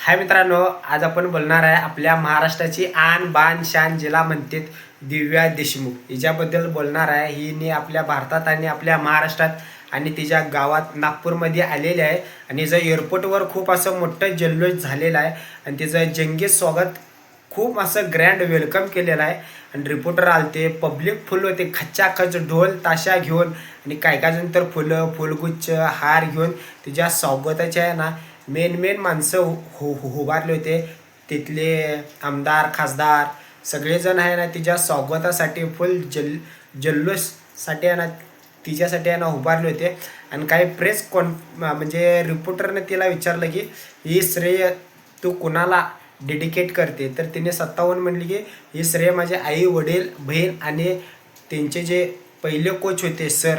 हाय मित्रांनो आज आपण बोलणार आहे आपल्या महाराष्ट्राची आन बान शान जिला म्हणतात दिव्या देशमुख. हिच्याबद्दल बोलणार आहे. हिने आपल्या भारतात आणि आपल्या महाराष्ट्रात आणि तिच्या गावात नागपूरमध्ये आलेली आहे. आणि हिचं एअरपोर्टवर खूप असं मोठं जल्लोष झालेलं आहे. आणि तिचं जंगी स्वागत खूप असं ग्रँड वेलकम केलेलं आहे. आणि रिपोर्टर आलते पब्लिक फुल होते खच्चाखच ढोल ताशा घेऊन आणि काय काय जण तर फुलं फुलगुच्छ हार घेऊन तिच्या स्वागताचे आहे ना मेन मेन माणसं हो उभारले होते. तिथले आमदार खासदार सगळेजण आहे ना तिच्या स्वागतासाठी फुल जल जल्लोषसाठी आहे ना तिच्यासाठी आहे ना उभारले होते. आणि काही प्रेस कॉन म्हणजे रिपोर्टरने तिला विचारलं की ही श्रेय तू कुणाला डेडिकेट करते? तर तिने सत्तावन्न म्हणली की ही श्रेय माझे आई वडील बहीण आणि त्यांचे जे पहिले कोच होते सर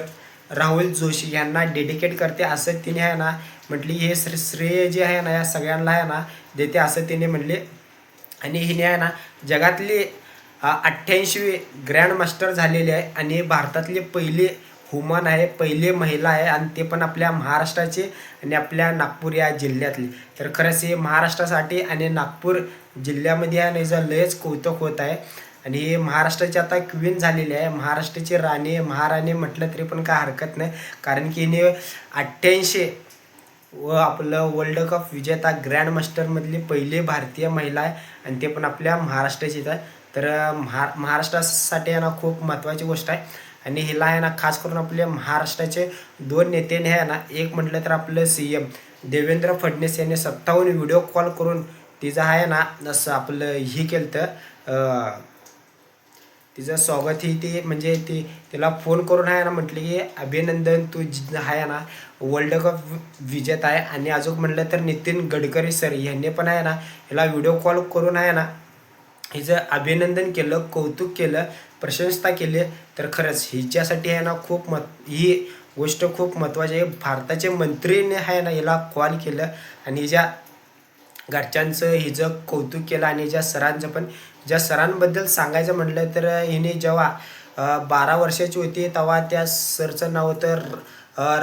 राहुल जोशी यांना डेडिकेट करते. असं तिने आहे ना म्हटली हे श्रे श्रेय जे आहे ना या सगळ्यांना आहे ना देते असं तिने म्हणले आणि हिने आहे ना जगातली अठ्ठ्याऐंशी ग्रँड मास्टर झालेले आहे. आणि भारतातले पहिले हुमन आहे पहिले महिला आहे. आणि ते पण आपल्या महाराष्ट्राचे आणि आपल्या नागपूर या जिल्ह्यातले. तर खरंच हे महाराष्ट्रासाठी आणि नागपूर जिल्ह्यामध्ये आहे ना लयच कौतुक होत आहे. आणि हे महाराष्ट्राची आता क्वीन झालेली आहे. महाराष्ट्राची राणी महाराणी म्हटलं तरी पण काय हरकत नाही. कारण की हिने अठ्ठ्याऐंशी व आपलं वर्ल्ड कप विजेता ग्रँड मास्टरमधली पहिली भारतीय महिला आहे आणि ते पण आपल्या महाराष्ट्राचीच आहे तर महा महाराष्ट्रासाठी आहे ना खूप महत्त्वाची गोष्ट आहे. आणि हिला आहे ना खास करून आपले महाराष्ट्राचे दोन नेत्याने आहे ना एक म्हटलं तर आपलं सी एम देवेंद्र फडणवीस यांनी सत्तावन्न व्हिडिओ कॉल करून तिचं आहे ना असं आपलं हे केलं तर तिचं स्वागत ही ती म्हणजे ती तिला फोन करून आहे ना म्हटले की अभिनंदन तू आहे ना वर्ल्ड कप विजेता आहे. आणि अजून म्हटलं तर नितीन गडकरी सर यांनी पण आहे ना हिला व्हिडिओ कॉल करून आहे ना हिचं अभिनंदन केलं कौतुक केलं प्रशंसता केली. तर खरंच हिच्यासाठी आहे ना खूप मत ही गोष्ट खूप महत्त्वाची आहे. भारताचे मंत्रीने आहे ना हिला कॉल केलं. आणि हिच्या घरच्यांचं हिचं कौतुक केलं आणि ज्या सरांचं पण ज्या सरांबद्दल सांगायचं म्हटलं तर हिने जेव्हा बारा वर्षाची होती तेव्हा त्या सरचं नाव होतं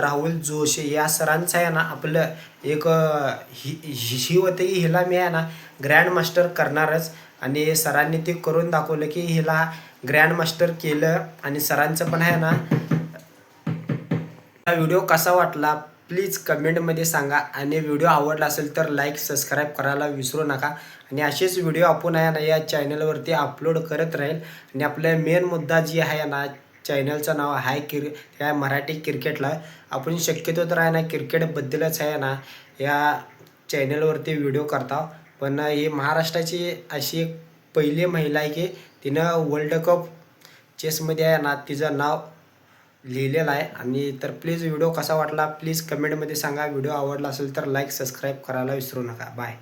राहुल जोशी. या सरांचं आहे ना आपलं एक हि ही होते ही होतं की हिला मी आहे ना ग्रँड मास्टर करणारच. आणि सरांनी ते करून दाखवलं की हिला ग्रँड मास्टर केलं. आणि सरांचं पण आहे ना हा व्हिडिओ कसा वाटला? प्लीज कमेंटमध्ये सांगा आणि व्हिडिओ आवडला असेल तर लाईक सबस्क्राईब करायला विसरू नका. आणि असेच व्हिडिओ आपण आहे ना या चॅनलवरती अपलोड करत राहील. आणि आपला मेन मुद्दा जी आहे ना चॅनलचं नाव हाय किर या मराठी क्रिकेटला. आपण शक्यतो तर आहे ना क्रिकेटबद्दलच आहे ना या चॅनलवरती व्हिडिओ करता पण ही महाराष्ट्राची अशी एक पहिली महिला आहे की तिनं वर्ल्ड कप चेसमध्ये आहे ना तिचं नाव लिहिलेला आहे. आणि तर प्लीज व्हिडिओ कसा वाटला? प्लीज कमेंटमध्ये सांगा. व्हिडिओ आवडला असेल तर लाईक सबस्क्राईब करायला विसरू नका. बाय